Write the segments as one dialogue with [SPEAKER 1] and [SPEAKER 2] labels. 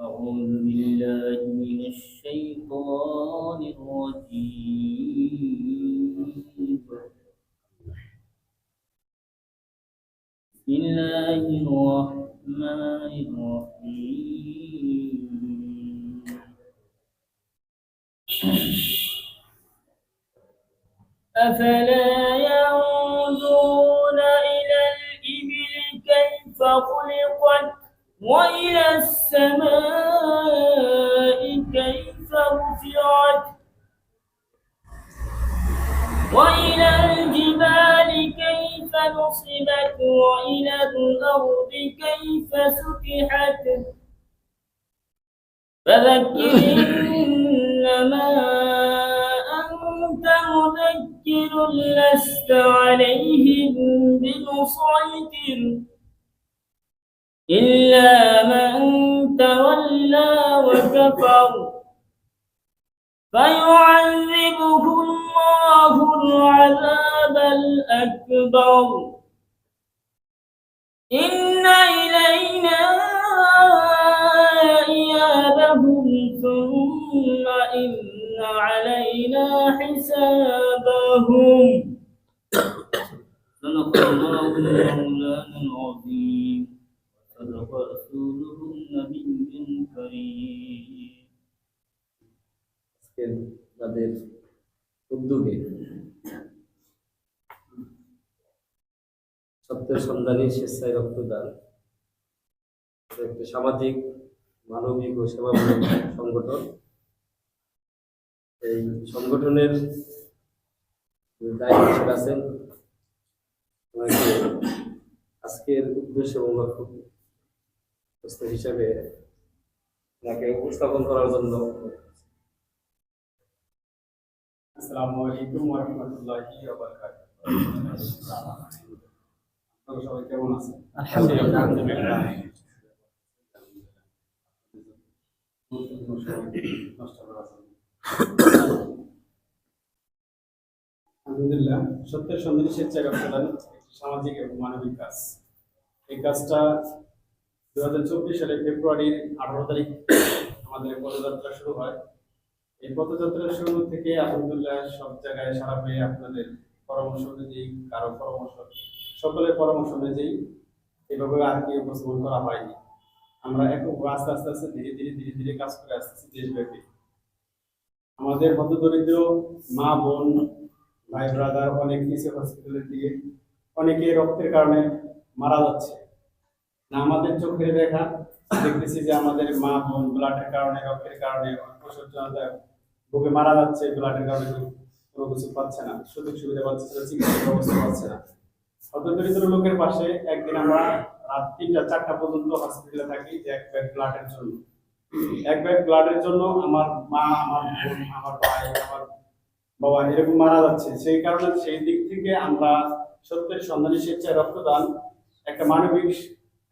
[SPEAKER 1] أعوذ بالله من الشيطان الرجيم. بسم الله الرحمن الرحيم. أفلا ينظرون إلى الإبل كيف خلقت؟ وإلى السماء كيف رفعت؟ وإلى الجبال كيف نصبت؟ وإلى الأرض كيف سطحت؟ فذكر إنما أنت مذكر لست عليهم بمسيطر إلا من تولى وكفر فيعذبه الله العذاب الأكبر. إن إلينا إيابهم ثم إن علينا حسابهم. صدق رسوله النبي الكريم
[SPEAKER 2] আজকের তাদের উদ্যোগে সত্যের সন্ধানী স্বেচ্ছায় রক্তদান একটি সামাজিক মানবিক ও সেবামূলক সংগঠন এই সংগঠনের দায়িত্ব আছেন ওনাকে আজকের উদ্দেশ্য এবং লক্ষ্য হিসাবে ওনাকে উপস্থাপন করার জন্য।
[SPEAKER 3] আসসালামু আলাইকুম ওয়া রাহমাতুল্লাহি ওয়া আলহামদুলিল্লাহ, সত্যের সন্ধানী স্বেচ্ছা রক্তদান একটি সামাজিক এবং মানবিক কাজ। এই কাজটা দু হাজার চব্বিশ সালের ফেব্রুয়ারির আঠারো তারিখ আমাদের পদযাত্রা শুরু হয়। এই পদযাত্রা শুরু থেকে আলহামদুলিল্লাহ সব জায়গায় সারা পেয়ে আপনাদের পরামর্শ অনুযায়ী, কারও পরামর্শ, সকলের পরামর্শ অনুযায়ী এভাবে আর কি উপস্থাপন করা হয়নি। আমরা এখন আস্তে আস্তে আস্তে ধীরে ধীরে ধীরে ধীরে কাজ করে আসতেছি দেশব্যাপী। আমাদের হত দরিদ্র মা, বোন, ভাই ব্রাদার অনেক কিছু হসপিটালের দিকে অনেকে রক্তের কারণে মারা যাচ্ছে। না, আমাদের চোখের দেখা। দেখতেছি যে আমাদের মা বোন ব্লাডের কারণে, রক্তের কারণে অসহ্যতায় বুকে মারা যাচ্ছে, ব্লাডের কারণে কোনো কিছু পাচ্ছে না, সুযোগ সুবিধা পাচ্ছে না, চিকিৎসা ব্যবস্থা পাচ্ছে না। অত লোকের পাশে একদিন আমরা রাত তিনটা, চারটা পর্যন্ত হসপিটালে থাকি যে এক ব্যাগ ব্লাডের জন্য। এক ব্যাগ ব্লাডের জন্য আমার মা, আমার বোন, আমার ভাই, আমার বাবা এরকম মারা যাচ্ছে। সেই কারণে সেই দিক থেকে আমরা সত্যের সন্ধানী স্বেচ্ছায় রক্তদান, একটা মানবিক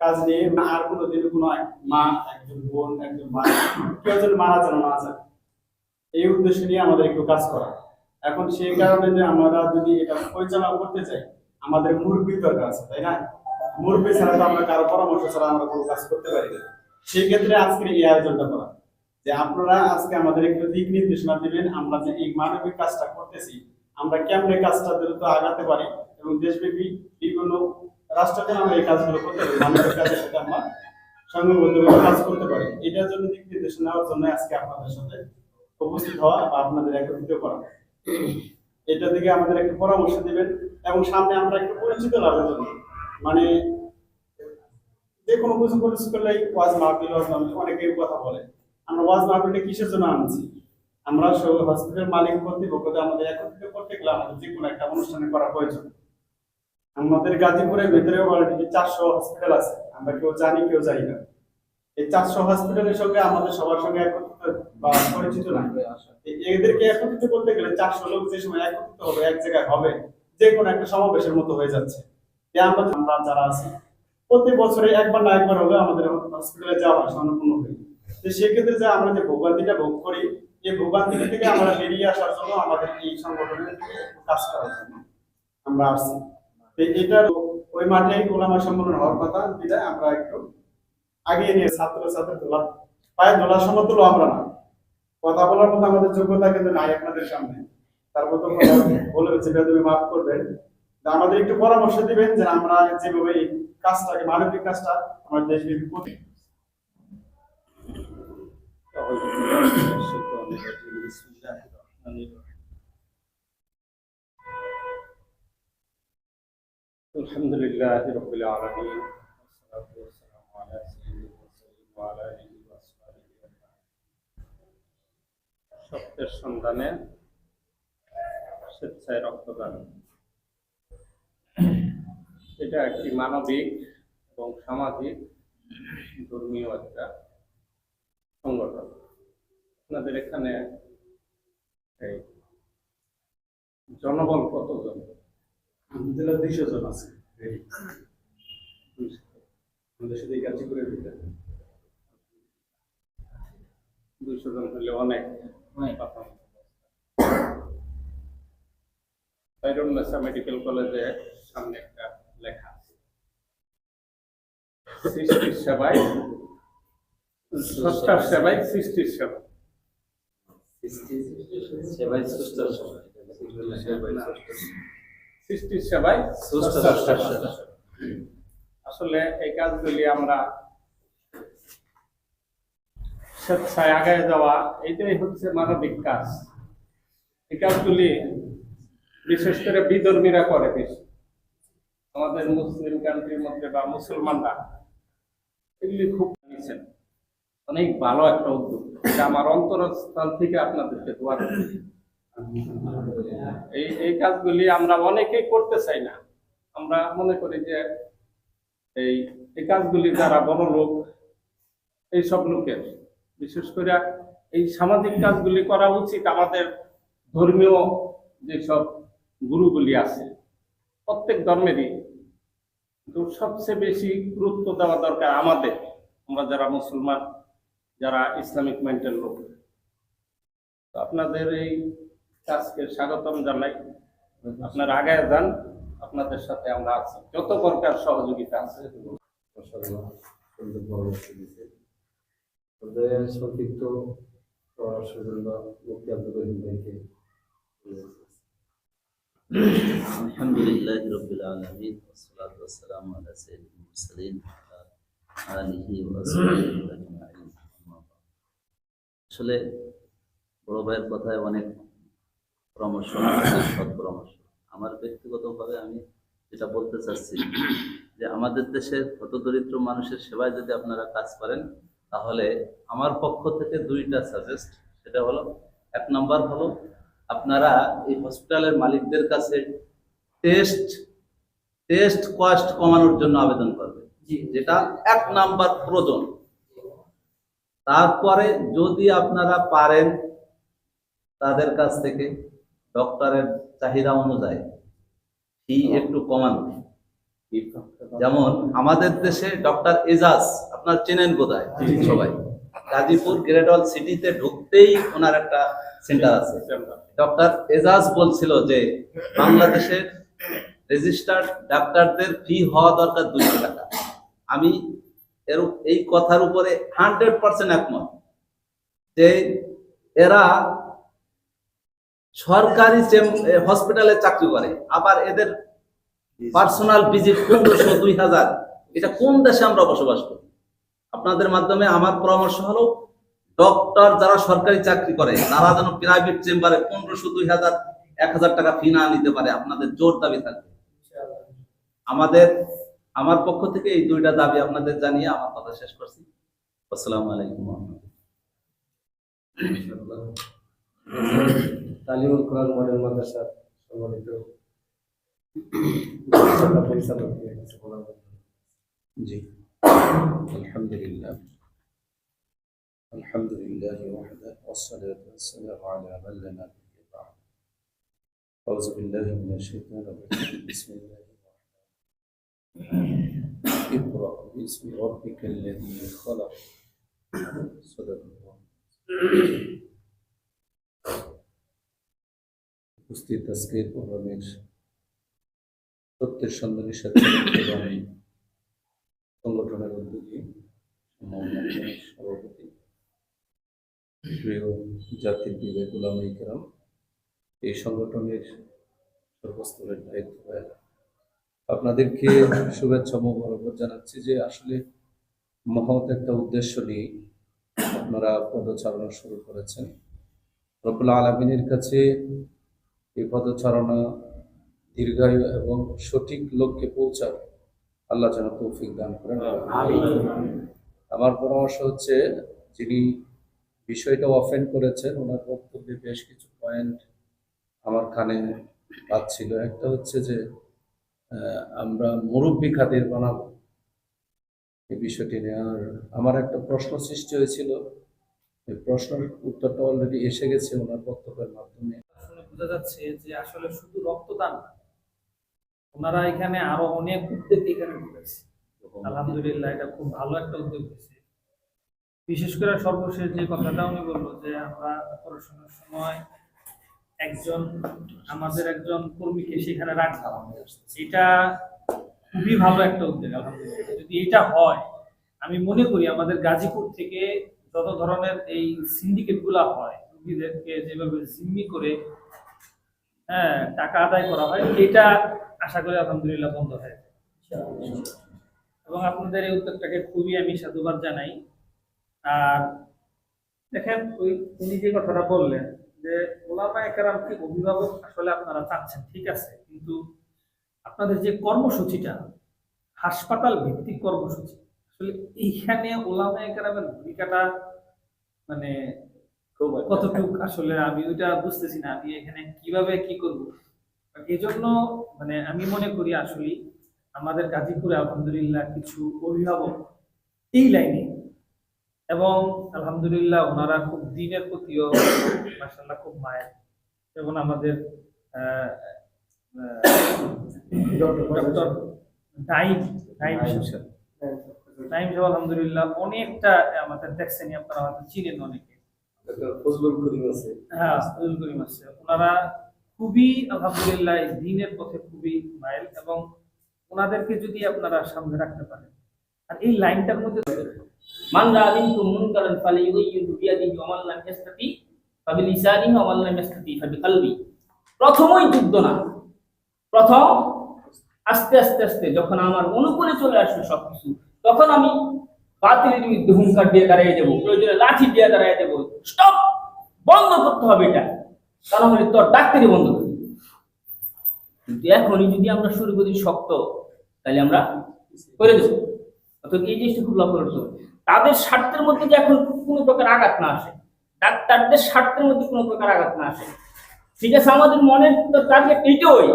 [SPEAKER 3] কাজ নিয়ে আর কোনো মা, একজন বোন, একজন মা কেউ যেন মারা যেন না এই উদ্দেশ্য নিয়ে আমাদের একটু কাজ করা। এখন সেই কারণে যে আমরা যদি এটা পরিচালনা করতে চাই, আমাদের মুরব্বীর দরকার আছে, তাই না? মুরব্বী ছাড়া তো আমরা কারও পরামর্শ ছাড়া আমরা কোনো কাজ করতে পারি না। সেই ক্ষেত্রে এই আয়োজনটা করা। যে আপনারা আজকে আমাদের একটু দিক নির্দেশনা দিবেন, আমরা যে এই মানবিক কাজটা করতেছি, আমরা কেমনে কাজটা দ্রুত আগাতে পারি এবং দেশব্যাপী বিভিন্ন রাষ্ট্রকে আমরা এই কাজগুলো করতে পারি সাথে আমরা কাজ করতে পারি। এটার জন্য দিক নির্দেশনা নেওয়ার জন্য আজকে আপনাদের সাথে উপস্থিত হওয়া বা আপনাদের একত্রিত করা। এটা থেকে আমাদের পরামর্শ এবং সামনে আমরা একটু পরিচিত লাভের জন্য মানে যে কোনো কিছু পরিচিত করলে ওয়াজ মাহফিল ওয়াজ মাহফিল অনেকে কথা বলে। আমরা ওয়াজ মাহফিলটা কিসের জন্য আনছি? আমরা হসপিটাল মালিক কর্তৃপক্ষ আমাদের একত্রিত করতে গেলে আমাদের যে কোনো একটা অনুষ্ঠানে করা প্রয়োজন। আমাদের গাজীপুরের ভিতরেও অলরেডি চারশো হসপিটাল আছে। আমরা কেউ জানি কেউ জানি না। এই চারশো হসপিটালের সঙ্গে আমাদের সবার সঙ্গে একত্রিত বা পরিচিত না। এদেরকে একত্রিত করতে গেলে চারশো লোক যে সময় একত্রিত হবে, এক জায়গায় হবে, যে কোনো একটা সমাবেশের মতো হয়ে যাচ্ছে। আমরা আমরা যারা আছি, প্রতি বছরে একবার না একবার হলে আমাদের হসপিটালে যাওয়া সম্পূর্ণ হয়ে তো সেক্ষেত্রে যে আমরা যে ভোগান্তিটা ভোগ করি, এই ভোগান্তি থেকে আমরা বেরিয়ে আসার জন্য আমাদের এই সংগঠনের কাজ করার জন্য আমরা আসছি। এটা ওই মাঠে গোলামা সম্মেলন হওয়ার কথা বিদায় আমরা একটু আগিয়ে নিয়ে ছাত্র ছাত্রী তোলা, পায়ে দোলা সমতুল্য আমরা না। কথা বলার মতো আমাদের যোগ্যতা কিন্তু নাই আপনাদের সামনে। তার মতো কথা বলে হচ্ছে তুমি মাফ করবেন। আমাদের একটু পরামর্শ দিবেন যে আমরা যেভাবে এই কাজটাকে, মানবিক কাজটা আমার দেশব্যাপী করি
[SPEAKER 4] الحمد لله رب العالمين والصلاة والسلام على سيد المرسلين وعلى آله وأصحابه أجمعين সত্যের সন্ধানে স্বেচ্ছায় রক্তদান এটা একটি মানবিক এবং সামাজিক ধর্মীয় একটা সংগঠন আপনাদের এখানে এই জনবল কতজন
[SPEAKER 3] আমাদের দুইশো জন আছে আমাদের সাথে এই করে দিতে
[SPEAKER 4] দুইশো জন হলে অনেক।
[SPEAKER 5] অনেক।
[SPEAKER 4] মেডিকেল কলেজে সামনে একটা লেখা আছে। সৃষ্টির সেবায় স্রষ্টার সেবায় সৃষ্টির সেবা।
[SPEAKER 2] সেবাই সুস্থ
[SPEAKER 4] সৃষ্টির সেবায় আসলে এই কাজগুলি আমরা স্বেচ্ছায় আগায় যাওয়া এটাই হচ্ছে মানবিক কাজ। এই কাজগুলি বিশেষ করে বিধর্মীরা করে বেশি। আমাদের মুসলিম কান্ট্রির মধ্যে বা মুসলমানরা এগুলি খুব অনেক ভালো একটা উদ্যোগ। এটা আমার অন্তরস্থল থেকে আপনাদেরকে দোয়া করছি। এই এই কাজগুলি আমরা অনেকেই করতে চাই না। আমরা মনে করি যে এই এই কাজগুলি যারা বড় লোক লোকের, বিশেষ করে এই সামাজিক কাজগুলি করা উচিত আমাদের ধর্মীয় যেসব গুরুগুলি আছে, প্রত্যেক ধর্মেরই। কিন্তু সবচেয়ে বেশি গুরুত্ব দেওয়া দরকার আমাদের, আমরা যারা মুসলমান, যারা ইসলামিক মাইন্ডের লোক। আপনাদের এই কাজকে স্বাগতম জানাই আপনারা আগায় যান আপনাদের সাথে আমরা আছি যত প্রকার সহযোগিতা আছে
[SPEAKER 2] সুন্দর পরামর্শ দিয়েছে ওদের সংক্ষিপ্ত পরামর্শের জন্য মুক্তি আব্দুল রহিম ভাইকে
[SPEAKER 5] الحمد لله رب العالمين والصلاة والسلام على سيد المرسلين وعلى آله وصحبه أجمعين أما بعد। আসলে বড় ভাইয়ের কথায় অনেক পরামর্শ পরামর্শ। আমার ব্যক্তিগতভাবে আমি যেটা বলতে চাচ্ছি যে আমাদের দেশের হত দরিদ্র মানুষের সেবায় যদি আপনারা কাজ করেন তাহলে আমার পক্ষ থেকে দুইটা সাজেস্ট সেটা হলো এক নম্বর হলো আপনারা এই হসপিটালের মালিকদের কাছে টেস্ট টেস্ট কস্ট কমানোর জন্য আবেদন করবেন। যেটা এক নাম্বার প্রয়োজন। তারপরে যদি আপনারা পারেন তাদের কাছ থেকে ডক্টরের চাহিদা অনুযায়ী ফি একটু কমানো। যেমন আমাদের দেশে ডক্টর এজাজ আপনার চেনেন বোধহয় সবাই। গাজীপুর গ্রেডল সিটিতে ঢুকতেই ওনার একটা সেন্টার আছে। ডক্টর এজাজ বলছিল যে বাংলাদেশের রেজিস্টার্ড ডাক্তারদের ফি হওয়া দরকার দুইশো টাকা। আমি এর এই কথার উপরে হান্ড্রেড পার্সেন্ট একমত যে এরা সরকারি হসপিটালে চাকরি করে, আবার এদের পার্সোনাল ভিজিট পনেরোশো দুই হাজার এটা কোন দেশে আমরা বসবাস করি? আপনাদের মাধ্যমে আমার পরামর্শ হলো ডক্টর যারা সরকারি চাকরি করে, তারা যেন প্রাইভেট চেম্বারে পনেরোশো দুই হাজার এক হাজার টাকা ফি না নিতে পারে, আপনাদের জোর দাবি থাকবে। আমাদের, আমার পক্ষ থেকে এই দুইটা দাবি আপনাদের জানিয়ে আমার কথা শেষ করছি। আসসালামু আলাইকুম।
[SPEAKER 2] তালিমুল কোরআন মডেল মাদ্রাসার সম্মানিত পরিচালককে কিছু বলার জন্য।
[SPEAKER 6] জি আলহামদুলিল্লাহ الحمد لله وحده والصلاة والسلام على من لا نبي بعد أعوذ بالله من الشيطان الرجيم بسم الله الرحمن الرحيم اقرأ باسم ربك الذي خلق صدق الله উপস্থিত আজকের প্রোগ্রামের সত্যের সন্ধানের সাথে সংগঠনের উদ্যোগী সভাপতি, প্রিয় জাতির বিবেক উলামাই কেরাম এই সংগঠনের সর্বস্তরের দায়িত্ব আপনাদেরকে শুভেচ্ছা মোবারকবাদ জানাচ্ছি যে আসলে মহৎ একটা উদ্দেশ্য নিয়ে আপনারা পদচারণা শুরু করেছেন। রব্বুল আলমিনের কাছে এই পদচারণা দীর্ঘায়ু এবং সঠিক লক্ষ্যে পৌঁছার আল্লাহ যেন তৌফিক দান করেন। আমার পরামর্শ হচ্ছে, যিনি বিষয়টা অফেন করেছেন, ওনার বক্তব্যে বেশ কিছু পয়েন্ট আমার কানে পাচ্ছিল একটা হচ্ছে যে আমরা মুরব্বী খাদের বানাবো। এই বিষয়টি নিয়ে আর আমার একটা প্রশ্ন সৃষ্টি হয়েছিল। এই প্রশ্নের উত্তরটা অলরেডি এসে গেছে ওনার বক্তব্যের মাধ্যমে।
[SPEAKER 7] বোঝা যাচ্ছে যে আসলে শুধু রক্তদান। ওনারা এখানে আরও অনেক উদ্যোগ এখানে করেছে। আলহামদুলিল্লাহ, এটা খুব ভালো একটা উদ্যোগ হয়েছে। বিশেষ করে সর্বশেষ যে কথাটা উনি বলল যে আমরা অপারেশনের সময় একজন, আমাদের একজন কর্মীকে সেখানে রাখলাম। এটা খুবই ভালো একটা উদ্যোগ, আলহামদুলিল্লাহ। যদি এটা হয়, আমি মনে করি আমাদের গাজীপুর থেকে যত ধরনের এই সিন্ডিকেটগুলা হয়, রুগীদেরকে যেভাবে জিম্মি করে হ্যাঁ টাকা আদায় করা হয়। এটা আশা করি আলহামদুলিল্লাহ বন্ধ হয় এবং আপনাদের এই উদ্যোগটাকে খুবই আমি সাধুবাদ জানাই। আর দেখেন, ওই উনি যে কথাটা বললেন যে, ওলামা একরাম কি অভিভাবক? আসলে আপনারা চাচ্ছেন, ঠিক আছে। কিন্তু আপনাদের যে কর্মসূচিটা, হাসপাতাল ভিত্তিক কর্মসূচি, আসলে এইখানে ওলামা একরামের ভূমিকাটা মানে কতটুকু আসলে আমি ওইটা বুঝতেছি না আমি এখানে কীভাবে কি করব? এই জন্য মানে আমি মনে করি আসলে আমাদের গাজীপুরে আলহামদুলিল্লাহ কিছু অভিভাবক এই লাইনে এবং আলহামদুলিল্লাহ ওনারা খুব দিনের প্রতিও মাসাল্লাহ খুব মায়ের এবং আমাদের ডক্টর নাইম নাইম নাইম সাহেব। আলহামদুলিল্লাহ অনেকটা আমাদের দেখছেন আপনারা হয়তো চিনেন অনেকে।
[SPEAKER 2] ফজলুল করিম আছে।
[SPEAKER 7] হ্যাঁ আব্দুল করিম আছে। ওনারা খুবই আলহামদুলিল্লাহ এই দিনের পথে খুবই মাইল এবং ওনাদেরকে যদি আপনারা সামনে রাখতে পারেন। আর এই লাইনটার মধ্যে
[SPEAKER 1] মান রাআ মিনকুম মুনকারান ফালিয়ুগাইয়িরহু বিয়াদিহি ওয়া মান লাম ইয়াস্তাতি ফাবিলিসানিহি ওয়া মান লাম ইয়াস্তাতি ফাবিকলবি। প্রথমই যুদ্ধ না। প্রথম আস্তে আস্তে আস্তে যখন আমার অনুকূলে চলে আসবে সবকিছু তখন আমি বাতিলের বিরুদ্ধে হুঙ্কার দিয়ে দাঁড়িয়ে দেবো প্রয়োজনে লাঠি দিয়ে দাঁড়িয়ে দেবো। স্টপ বন্ধ করতে হবে এটা। কারণ হলে তোর ডাক্তারি বন্ধ কিন্তু এখনই যদি আমরা শুরু করি শক্ত, তাহলে আমরা করে অর্থাৎ এই জিনিসটা খুব লক্ষ্য করতে তাদের স্বার্থের মধ্যে যে এখন কোনো প্রকার আঘাত না আসে, ডাক্তারদের স্বার্থের মধ্যে কোনো প্রকার আঘাত না আসে। ঠিক আছে, আমাদের মনের তো টার্গেট এইটাই,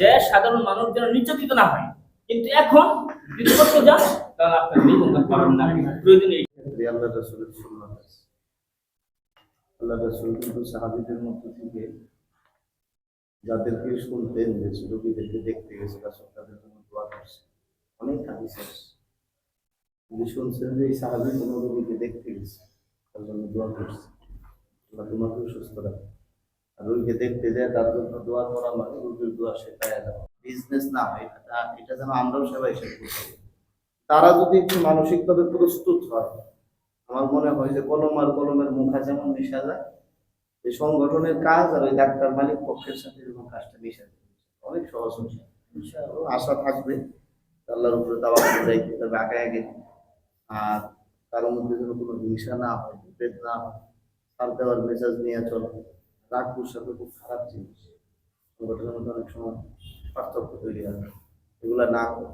[SPEAKER 1] যে সাধারণ মানুষ যেন নির্যাতিত না হয়। কিন্তু এখন যদি করতে যান, তাহলে আপনার
[SPEAKER 8] আল্লাহ রসুল কিন্তু সাহাবিদের থেকে যাদেরকে শুনতেন, যে রোগীদেরকে দেখতে গেছে রাসূল তাদের জন্য দোয়া করছে। অনেক হাদিস শুনছেন যে এই সাহাবি রোগীকে দেখতে গেছে, তার জন্য দোয়া করছে। আল্লাহ তোমাকেও সুস্থ রাখে আর রোগীকে দেখতে যায়, তার জন্য দোয়া করা মানে রোগীর দোয়া যাওয়া বিজনেস না। হয় এটা এটা যেন আমরাও সবাই করতে তারা যদি একটু মানসিকভাবে প্রস্তুত হয় আমার মনে হয় যে কলম আর কলমের মুখা যেমন মিশা যায়, এই সংগঠনের কাজ আর ওই ডাক্তার মালিক পক্ষের সাথে এরকম কাজটা মিশা যায়। অনেক সহজ ইনশাআল্লাহ। আশা থাকবে আল্লাহর উপরে দাওয়া করে যাইতে তবে আগে আগে আর কারোর মধ্যে যেন কোনো হিংসা না হয়, বিভেদ না হয় সার দেওয়ার মেজাজ নিয়ে চলো। রাগ সাথে খুব খারাপ জিনিস। সংগঠনের মধ্যে অনেক সময় পার্থক্য তৈরি হয় এগুলা না করে।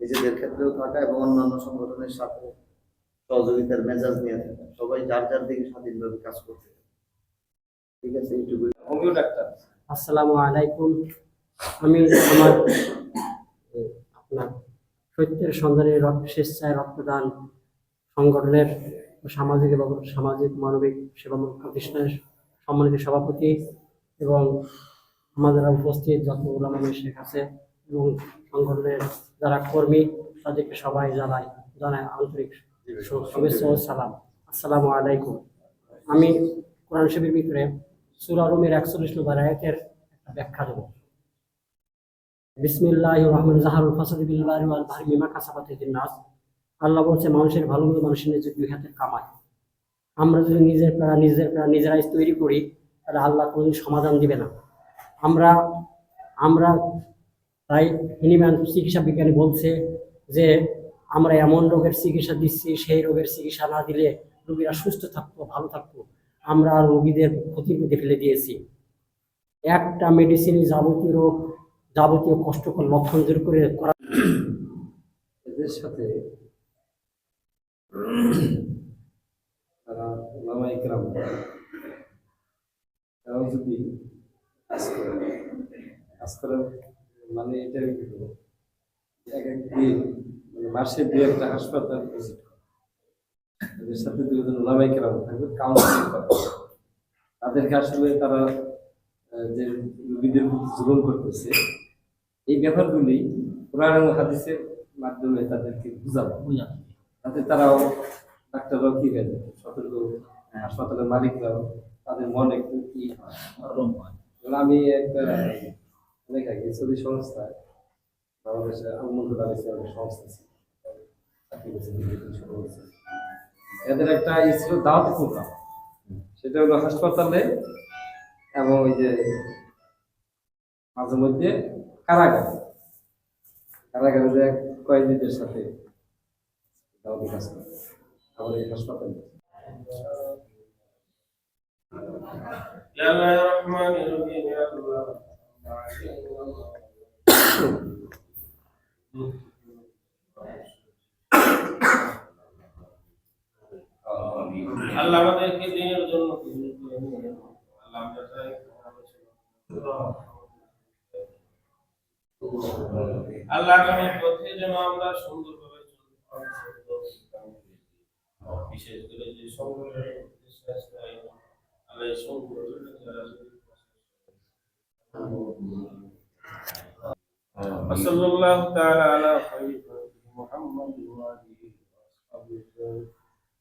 [SPEAKER 8] নিজেদের ক্ষেত্রেও থাকা এবং অন্যান্য সংগঠনের সাথে সহযোগিতার মেজাজ নিয়ে থাকা। সবাই যার যার দিকে স্বাধীনভাবে কাজ করতে ঠিক আছে এইটুকুই
[SPEAKER 9] হোমিও ডাক্তার।
[SPEAKER 10] আসসালামু আলাইকুম। আমি আমার আপনার সত্যের সন্ধানে রক্ত, স্বেচ্ছায় রক্তদান সংগঠনের সামাজিক এবং সামাজিক মানবিক সেবামূলক প্রতিষ্ঠানের সম্মানিত সভাপতি এবং আমাদের উপস্থিত যত ওলামা শেখ আছে এবং সংগঠনের যারা কর্মী, তাদেরকে সবাই জানায় জানায় আন্তরিক সালাম। আলাইকুম। আমি কোরআন ভিতরে সূরা রুমের একচল্লিশ নম্বর আয়াতের একটা ব্যাখ্যা দেব। বিসমিল্লাহ রহমান জাহারুল নাস। আল্লাহ বলছে, মানুষের ভালো মন্দ মানুষের নিজের দুই হাতের কামায় আমরা যদি নিজের প্রাণ নিজের প্রাণ নিজেরাই তৈরি করি, তাহলে আল্লাহ কোনো সমাধান দিবে না। আমরা আমরা তাই হিনিম্যান চিকিৎসা বিজ্ঞানী বলছে যে আমরা এমন রোগের চিকিৎসা দিচ্ছি, সেই রোগের চিকিৎসা না দিলে রোগীরা সুস্থ থাকতো ভালো থাকতো আমরা রোগীদের ক্ষতির মধ্যে ফেলে দিয়েছি। একটা মেডিসিনই যাবতীয় রোগ, যাবতীয় কষ্টকর লক্ষণ দূর করে করা
[SPEAKER 2] এদের সাথে মানে হলো, এক এক দিন মানে মাসে দু একটা হাসপাতাল ভিজিট করে। সাথে দুজন কেরাম থাকবে কাউন্সিলিং করে। তাদেরকে আসলে তারা যে রোগীদের জুলুম করতেছে এই ব্যাপারগুলি কোরআন এবং হাদিসের মাধ্যমে তাদেরকে বুঝাবো তাতে তারাও ডাক্তাররাও কি হয়ে যাবে? সতর্ক হাসপাতালের মালিকরাও তাদের মনে একটু কি হয়?
[SPEAKER 5] হয়।
[SPEAKER 2] আমি একটা অনেক আগে সৌদি সংস্থায় বাংলাদেশে দাঁড়িয়েছে সংস্থা ছিল চাকরি করছে, দীর্ঘদিন শুরু করেছে। এদের একটা ছিল দাওয়াতি প্রোগ্রাম সেটা হলো হাসপাতালে এবং ওই যে মাঝে মধ্যে কারাগার কারাগারে যে কয়েদিদের সাথে দাওয়াতি কাজ করে আবার এই হাসপাতালে
[SPEAKER 11] Thank you. আল্লাহ আমাদেরকে দিনের জন্য কবুল করে নিন। আল্লাহ আমরা চাই আল্লাহ আগামী পথে যেন আমরা সুন্দরভাবে চলতে পারি। বিশেষ করে যে সংগঠনের উদ্দেশ্যে আসতে হয় আল্লাহ এই সংগঠনের যারা وصلى الله تعالى على خير خلقه محمد وآله وأصحابه